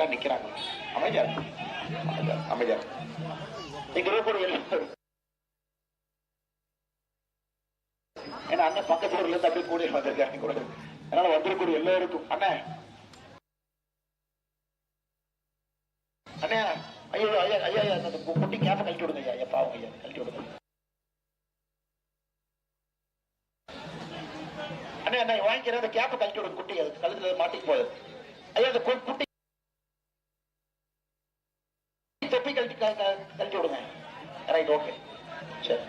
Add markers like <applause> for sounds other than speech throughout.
தான் நிக்கிறாங்க. அமைதியா இருக்கு. அமைதியா இருக்கு. அமைதியா இருக்கு. ஏன்னா அண்ணன் பக்கத்து ஊர்ல இருந்து அப்படியே கூடி வந்திருக்காங்க கூட அதனால வந்திருக்கூடிய எல்லோருக்கும். அண்ணே. அண்ணா ஐயோ ஐயா ஐயா ஐயா அந்த குட்டி கேப்பை கழட்டி விடுங்க ஐயா. ஐயா பாவம் ஐயா. கழட்டி விடுங்க. அண்ணா அண்ணா வாங்கிக்கிறேன். அந்த கேப்பை கழட்டி விடுங்க குட்டி. அது கழுத்துல மாட்டிக்கு போகுது. ஐயா அந்த குட்டி தொப்பி கழட்டி க- கழட்டி விடுங்க. ரைட் ஓகே சரி.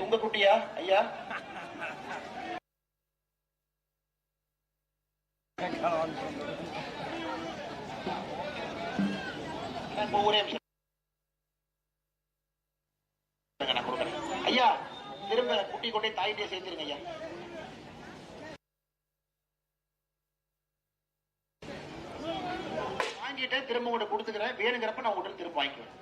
உங்க குட்டியா? ஐயா? <laughs> ஒரே நான் கொடுக்குறேன். ஐயா திரும்ப குட்டி கொண்டே தாயிட்டே சேர்த்துருங்க ஐயா. வாங்கிட்டு திரும்ப உங்கள்ட்ட கொடுத்துக்கிறேன். வேணுங்கிறப்ப நான் உடனே திரும்ப வாங்கிக்குவேன்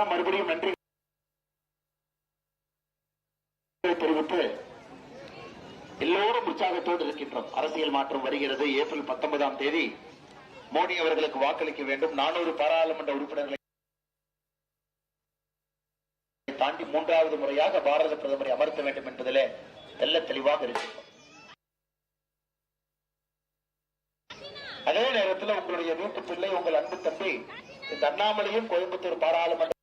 உங்களுக்கு எல்லாம் மறுபடியும் நன்றி தெரிவித்து எல்லோரும் உற்சாகத்தோடு இருக்கின்றோம். அரசியல் மாற்றம் வருகிறது. ஏப்ரல் பத்தொன்பதாம் தேதி மோடி அவர்களுக்கு வாக்களிக்க வேண்டும். நானூறு பாராளுமன்ற உறுப்பினர்களை தாண்டி மூன்றாவது முறையாக பாரத பிரதமரை அமர்த்த வேண்டும் என்பதிலே தெல்ல தெளிவாக இருக்கின்றோம். அதே நேரத்தில் உங்களுடைய வீட்டு பிள்ளை உங்கள் அன்பு தம்பி இந்த அண்ணாமலையும் கோயம்புத்தூர் பாராளுமன்ற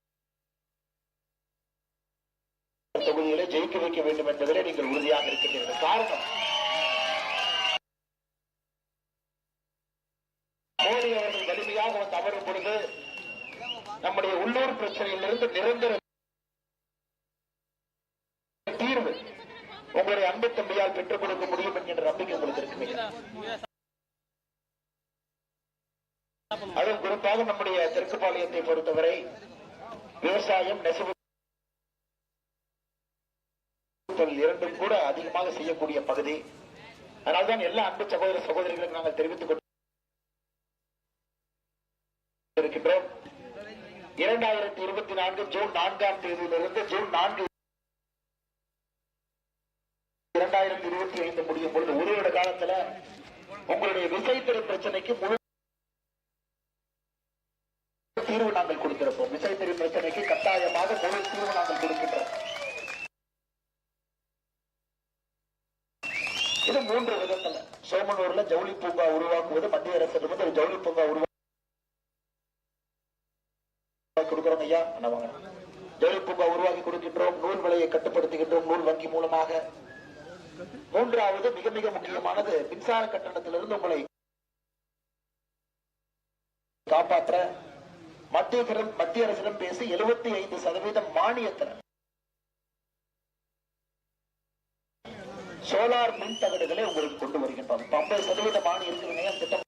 தொகுதிகளை ஜெயிக்க வைக்க வேண்டும் என்பதிலே நீங்கள் உறுதியாக இருக்கின்றீர்கள். காரணம் மோடி அவர்கள் வலிமையாக வந்து அமரும் பொழுது நம்முடைய உள்ளூர் பிரச்சனையிலிருந்து நிரந்தர தீர்வு உங்களுடைய அன்பு தம்பியால் பெற்றுக் கொடுக்க முடியும் என்கின்ற நம்பிக்கை உங்களுக்கு இருக்கு அதுவும் குறிப்பாக நம்முடைய தெற்கு பாளையத்தை பொறுத்தவரை விவசாயம் நெசவு அதிகமாக செய்யக்கூடிய பகுதி. அதனால்தான் எல்லா அன்பு சகோதர சகோதரிகளுக்கும் நாங்கள் தெரிவித்துக் கொண்டிருக்கின்றோம். இரண்டாயிரத்தி இருபத்தி நான்கு ஜூன் நான்காம் தேதியிலிருந்து ஜூன் நான்கு இரண்டாயிரத்தி இருபத்தி ஐந்து முடியும் பொழுது ஒரு வருட காலத்துல உங்களுடைய விசைத்தறி பிரச்சனைக்கு முழு தீர்வு நாங்கள் கொடுத்திருப்போம் விசைத்தறி பிரச்சனைக்கு கட்டாயமாக முழு தீர்வு நாங்கள் கொடுக்கின்றோம் இது மூன்று விதத்துல. சோமனூர்ல ஜவுளி பூங்கா உருவாக்குவது மத்திய அரசு ஒரு ஜவுளி பூங்கா உருவாக்கி ஐயா. வாங்க. ஜவுளி பூங்கா உருவாக்கி கொடுக்கின்றோம். நூல் விலையை கட்டுப்படுத்துகின்றோம். நூல் வங்கி மூலமாக. மூன்றாவது மிக மிக முக்கியமானது மின்சார கட்டணத்திலிருந்து உங்களை காப்பாற்ற மத்திய மத்திய அரசிடம் பேசி எழுபத்தி ஐந்து சதவீதம் மானியத்தினர் சோலார் மின் தகடுகளை உங்களுக்கு கொண்டு வருகின்றோம். இப்ப ஐம்பது சதவீத மானியம் இருக்குதுங்க திட்டம்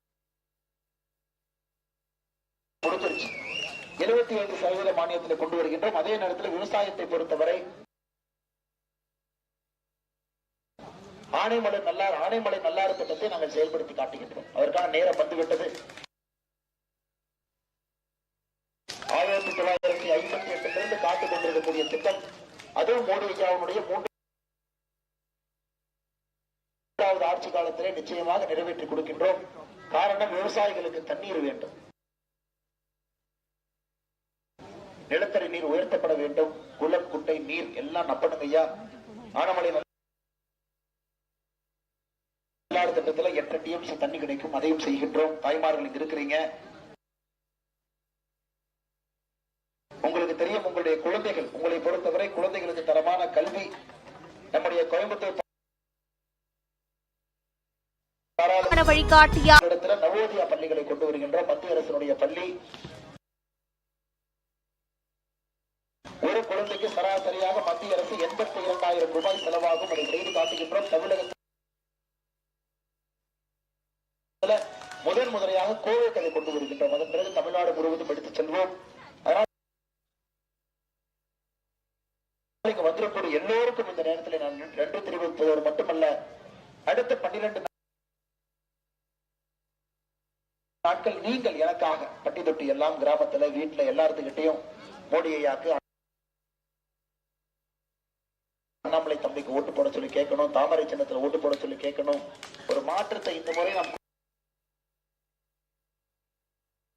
முடிஞ்சிருச்சு. எழுபத்தி ஐந்து சதவீத மானியத்தில் கொண்டு வருகின்றோம். அதே நேரத்தில் விவசாயத்தை பொறுத்தவரை ஆனைமலை நல்லார் ஆனைமலை நல்லாறு திட்டத்தை நாங்கள் செயல்படுத்தி காட்டுகின்றோம். அதற்கான நேரம் வந்துவிட்டது. ஆயிரத்தி தொள்ளாயிரத்தி ஐம்பத்தி எட்டிலிருந்து காத்துக் கொண்டிருக்கக்கூடிய திட்டம் அதுவும் மோடி ஐயாவுடைய மூன்றாவது ஆட்சி காலத்திலே நிச்சயமாக நிறைவேற்றி கொடுக்கின்றோம். காரணம் விவசாயிகளுக்கு தண்ணீர் வேண்டும். நிலத்தடி நீர் உயர்த்தப்பட வேண்டும். குளம் குட்டை நீர் எல்லாம் நப்பணுங்க ஐயா. ஆனமலை திட்டத்தில் எட்டு டிஎம்சி தண்ணி கிடைக்கும். அதையும் செய்கின்றோம். தாய்மார்கள் இங்க இருக்கிறீங்க உங்களுக்கு தெரியும் உங்களுடைய குழந்தைகள் உங்களை பொறுத்தவரை குழந்தைகளுக்கு தரமான கல்வி நம்முடைய கோயம்புத்தூர் சுட்டிக்காட்டியார் இடத்துல நவோதயா பள்ளிகளை கொண்டு வருகின்ற மத்திய அரசினுடைய பள்ளி. ஒரு குழந்தைக்கு சராசரியாக மத்திய அரசு எண்பத்தி இரண்டாயிரம் ரூபாய் செலவாகும் அதை செய்து காட்டுகின்றோம். தமிழகத்தில் முதன் முதலையாக கோவைக்கு அதை கொண்டு வருகின்றோம். அதன் பிறகு தமிழ்நாடு முழுவதும் எடுத்துச் செல்வோம். அதனால் வந்திருக்கூடிய எல்லோருக்கும் இந்த நேரத்தில் நான் நன்றி தெரிவிப்பதோடு மட்டுமல்ல. அடுத்த பன்னிரண்டு நாட்கள் நீங்கள் எனக்காக பட்டி தொட்டி எல்லாம் கிராமத்துல வீட்டுல எல்லாத்துக்கிட்டையும் மோடி ஐயாக்கு அண்ணாமலை தம்பிக்கு ஓட்டு போட சொல்லி கேட்கணும் தாமரை சின்னத்துல ஓட்டு போட சொல்லி கேட்கணும். ஒரு மாற்றத்தை இந்த முறை நாம்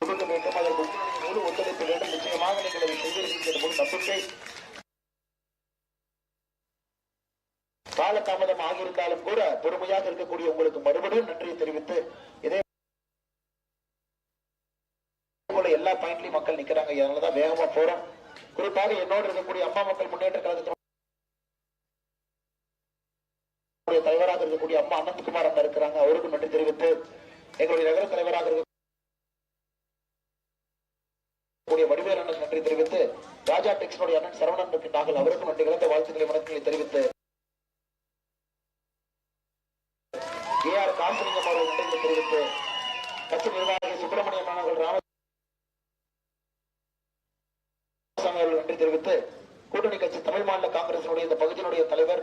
கொடுக்க வேண்டும். அதற்கு முழு ஒத்துழைப்பு வேண்டும். நிச்சயமாக நீங்கள் அதை செய்திருக்கின்ற முழு நம்பிக்கை. காலதாமதம் ஆகியிருந்தாலும் கூட பொறுமையாக இருக்கக்கூடிய உங்களுக்கு மறுபடியும் நன்றியை தெரிவித்து இதே போல எல்லா பாயிண்ட்லயும் மக்கள் நிக்கிறாங்க. அதனாலதான் வேகமா போறோம். குறிப்பாக என்னோடு இருக்கக்கூடிய அம்மா மக்கள் முன்னேற்ற கழகத்தினுடைய தலைவராக இருக்கக்கூடிய அம்மா அனந்த்குமார் அம்மா இருக்கிறாங்க. அவருக்கும் நன்றி தெரிவித்து எங்களுடைய நகர தலைவராக இருக்கக்கூடிய வடிவேல் அண்ணன் நன்றி தெரிவித்து ராஜா டெக்ஸ்னுடைய அண்ணன் சரவணன் இருக்கின்றார்கள் அவருக்கும் நன்றி கலந்த வாழ்த்துக்களை வணக்கங்களை தெரிவித்து ஏ ஆர் காசிலிங்கம் அவர்கள் நன்றிகளை தெரிவித்து கட்சி நிர்வாகி சுப்பிரமணியம் அவர்கள் ராம அவர்கள் நன்றி தெரிவித்து கூட்டணி கட்சி தமிழ் மாநில காங்கிரசினுடைய இந்த பகுதியினுடைய தலைவர்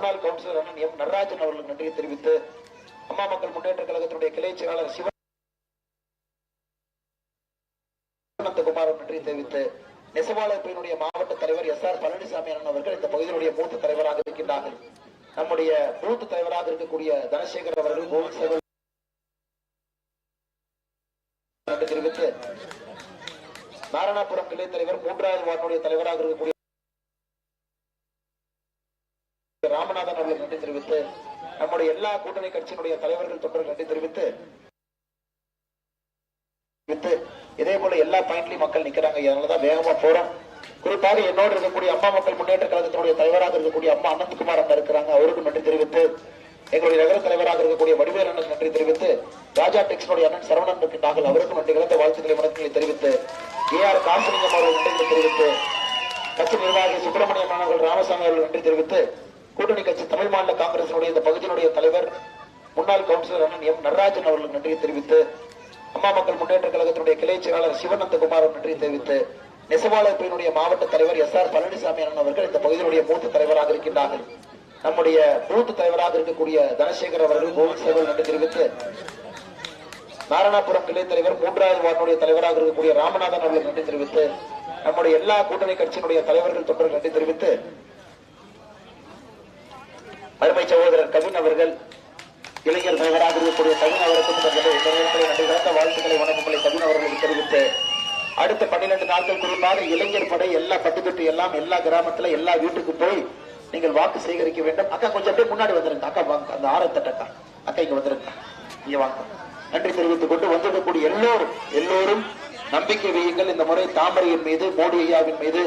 முன்னாள் கவுன்சிலர் அண்ணன் எம் நடராஜன் அவர்களுக்கு நன்றியை தெரிவித்து அம்மா மக்கள் முன்னேற்ற கழகத்தினுடைய கிளை செயலாளர் சிவனந்தகுமார் நன்றியை தெரிவித்து நெசவாளர்களினுடைய மாவட்ட தலைவர் எஸ் ஆர் பழனிசாமி அண்ணன் அவர்கள் இந்த பகுதியினுடைய மூத்த தலைவராக இருக்கின்றார்கள். நம்முடைய மூத்த தலைவராக இருக்கக்கூடிய தனசேகர் அவர்கள் கோவில் சேவல் தெரிவித்து நாராயணபுரம் கிளை தலைவர் மூன்றாவது வார்டுடைய தலைவராக இருக்கக்கூடிய தொண்டர்களுக்கு நன்றி தெரிவித்து நம்முடைய எல்லா கூட்டணி கட்சியினுடைய தலைவர்கள் தொண்டர்கள் நன்றி தெரிவித்து இதே போல எல்லா பாயிண்ட்லயும் மக்கள் நிக்கிறாங்க. அதனாலதான் வேகமா போறோம். குறிப்பாக என்னோடு இருக்கக்கூடிய அம்மா மக்கள் முன்னேற்ற கழகத்தினுடைய தலைவராக இருக்கக்கூடிய அம்மா அனந்தகுமார் அண்ணா இருக்கிறாங்க. அவருக்கும் நன்றி தெரிவித்து எங்களுடைய நகர தலைவராக இருக்கக்கூடிய வடிவேல் அண்ணன் நன்றி தெரிவித்து ராஜா டெக்ஸ்னுடைய அண்ணன் சரவணன் இருக்கின்றார்கள் அவருக்கும் நன்றி கலந்த வாழ்த்துக்களை வணக்கங்களை தெரிவித்து ஏ ஆர் காசிலிங்கம் அவர்கள் நன்றிகளை தெரிவித்து கட்சி நிர்வாகி சுப்பிரமணியம் அவர்கள் ராமசாமி அவர்கள் நன்றி தெரிவித்து கூட்டணி கட்சி தமிழ் மாநில காங்கிரசினுடைய இந்த பகுதியினுடைய தலைவர் முன்னாள் கவுன்சிலர் அண்ணன் எம் நடராஜன் அவர்களுக்கு நன்றியை தெரிவித்து அம்மா மக்கள் முன்னேற்ற கழகத்தினுடைய கிளை செயலாளர் சிவனந்தகுமார் நன்றியை தெரிவித்து நெசவாளர் மாவட்ட தலைவர் எஸ் ஆர் பழனிசாமி அண்ணன் அவர்கள் இந்த பகுதியினுடைய மூத்த தலைவராக இருக்கின்றார்கள். நம்முடைய மூத்த தலைவராக இருக்கக்கூடிய தனசேகர் அவர்கள் கோவில் சேவல் நன்றி தெரிவித்து நாராயணபுரம் கிளை தலைவர் மூன்றாவது வார்டுடைய தலைவராக இருக்கக்கூடிய ராமநாதன் அவர்களுக்கு நன்றி தெரிவித்து நம்முடைய எல்லா கூட்டணி கட்சியினுடைய தலைவர்கள் தொண்டர்கள் நன்றி தெரிவித்து அருமை சகோதரர் கவின் அவர்கள் இளைஞர் தலைவராக இருக்கக்கூடிய கவின் அவருக்கும் நன்றி கலந்த வாழ்த்துக்களை வணக்கங்களை கவின் அவர்களுக்கு தெரிவித்து அடுத்த பன்னிரண்டு நாட்கள் குறிப்பாக இளைஞர் படை எல்லா பட்டுக்கட்டு எல்லாம் எல்லா கிராமத்துல எல்லா வீட்டுக்கு போய் நீங்கள் வாக்கு சேகரிக்க வேண்டும். அக்கா கொஞ்சம் அப்படியே முன்னாடி வந்துருங்க. அக்கா வாங்க. அந்த ஆரத்தட்டக்கா அக்கா இங்க வந்துருங்க. இங்க வாங்க. நன்றி தெரிவித்துக் கொண்டு வந்திருக்கக்கூடிய எல்லோரும் எல்லோரும் நம்பிக்கை வையுங்கள். இந்த முறை தாமரையின் மீது மோடி ஐயாவின் மீது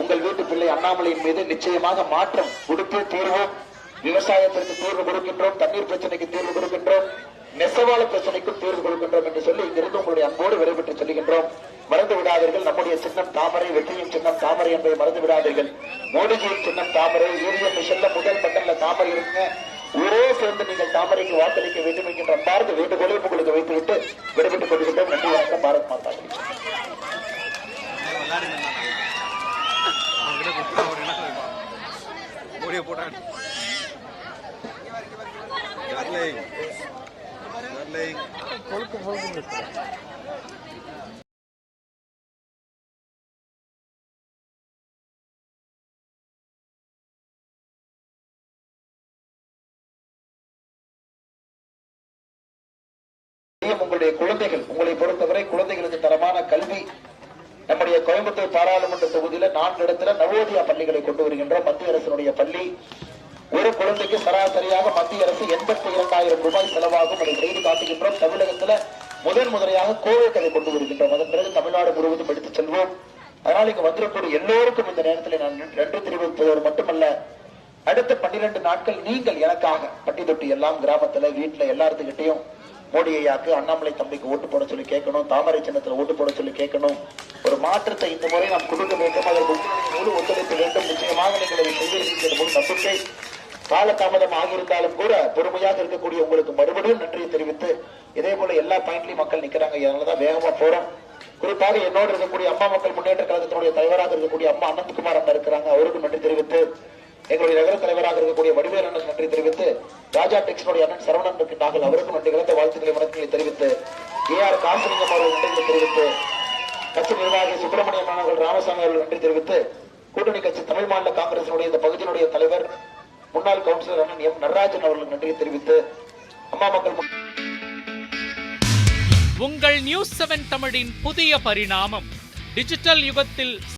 உங்கள் வீட்டு பிள்ளை அண்ணாமலையின் மீது நிச்சயமாக மாற்றம் கொடுத்து தீர்வோம். விவசாயத்திற்கு தீர்வு கொடுக்கின்றோம் தண்ணீர் பிரச்சனைக்கு தீர்வு கொடுக்கின்றோம் நெசவாள பிரச்சனைக்கும் தீர்வு கொடுக்கின்றோம் என்று சொல்லி இங்கிருந்து உங்களுடைய அன்போடு விடைபெற்று சொல்லுகின்றோம். மறந்து விடாதீர்கள் நம்முடைய சின்னம் தாமரை வெற்றியின் சின்னம் தாமரை என்பதை மறந்து விடாதீர்கள். மோடிஜியின் சின்னம் தாமரை ஈவிஎம் மிஷன்ல முதல் பட்டன்ல தாமரை இருக்குங்க. ஒரே சேர்ந்து நீங்கள் தாமரைக்கு வாக்களிக்க வேண்டும் என்கின்ற பார்த்து வேண்டுகோளை உங்களுக்கு வைத்துவிட்டு விடைபெற்றுக் கொள்கின்றோம். நன்றி வணக்கம். பாரத் மாதா கி. Darling. Darling. டார்லிங் டார்லிங் உங்களுடைய குழந்தைகள் உங்களை பொறுத்தவரை குழந்தைகளுக்கு தரமான கல்வி நம்முடைய கோயம்புத்தூர் பாராளுமன்ற தொகுதியில நான்கு இடத்துல நவோதயா பள்ளிகளை கொண்டு வருகின்ற மத்திய அரசினுடைய பள்ளி ஒரு குழந்தைக்கு சராசரியாக மத்திய அரசு எண்பத்தி இரண்டாயிரம் ரூபாய் செலவாகும் அதை செய்து காட்டுகின்றோம். தமிழகத்துல முதன் முதலையாக கோவைக்கதை கொண்டு வருகின்றோம். அதன் பிறகு தமிழ்நாடு முழுவதும் எடுத்துச் செல்வோம். அதனால் இங்கு வந்திருக்கக்கூடிய எல்லோருக்கும் இந்த நேரத்தில் நான் நன்றி தெரிவிப்பதோடு மட்டுமல்ல அடுத்த பன்னிரண்டு நாட்கள் நீங்கள் எனக்காக பட்டி தொட்டி எல்லாம் கிராமத்துல வீட்டுல எல்லாத்துக்கிட்டையும் மோடி ஐயாக்கு அண்ணாமலை தம்பிக்கு ஓட்டு போட சொல்லி கேட்கணும் தாமரை சின்னத்துல ஓட்டு போட சொல்லி கேட்கணும். ஒரு மாற்றத்தை இந்த முறை நாம் கொடுக்க வேண்டும். அதற்கு முழு ஒத்துழைப்பு வேண்டும். நிச்சயமாக நீங்கள் அதை செய்திருக்கின்ற காலதாமதம் ஆகியிருந்தாலும் கூட பொறுமையாக இருக்கக்கூடிய உங்களுக்கு மறுபடியும் நன்றியை தெரிவித்து இதே போல எல்லா பாயிண்ட்லயும் மக்கள் நிக்கிறாங்க. அதனாலதான் வேகமா போறோம். குறிப்பாக என்னோடு இருக்கக்கூடிய அம்மா மக்கள் முன்னேற்ற கழகத்தினுடைய தலைவராக இருக்கக்கூடிய அம்மா அனந்த்குமார் அண்ணா இருக்கிறாங்க. அவருக்கும் நன்றி தெரிவித்து எங்களுடைய நகர தலைவராக இருக்கக்கூடிய வடிவேல் அண்ணன் நன்றி தெரிவித்து ராஜா டெக்ஸ்னுடைய அண்ணன் சரவணன் இருக்கின்றார்கள் அவருக்கும் நன்றி கலந்த வாழ்த்துக்களை வணக்கங்களை தெரிவித்து ஏ ஆர் காசிலிங்கம் அவர்கள் நன்றிகளை தெரிவித்து கட்சி நிர்வாகி சுப்பிரமணியம் அவர்கள் ராமசாமி அவர்கள் நன்றி தெரிவித்து கூட்டணி கட்சி தமிழ் மாநில காங்கிரசினுடைய இந்த பகுதியினுடைய தலைவர் முன்னாள் கவுன்சிலர் அண்ணன் எம் நடராஜன் அவர்கள் நன்றியை தெரிவித்து அம்மா மக்கள் உங்கள் நியூஸ் செவன் தமிழின் புதிய பரிணாமம். டிஜிட்டல் யுகத்தில்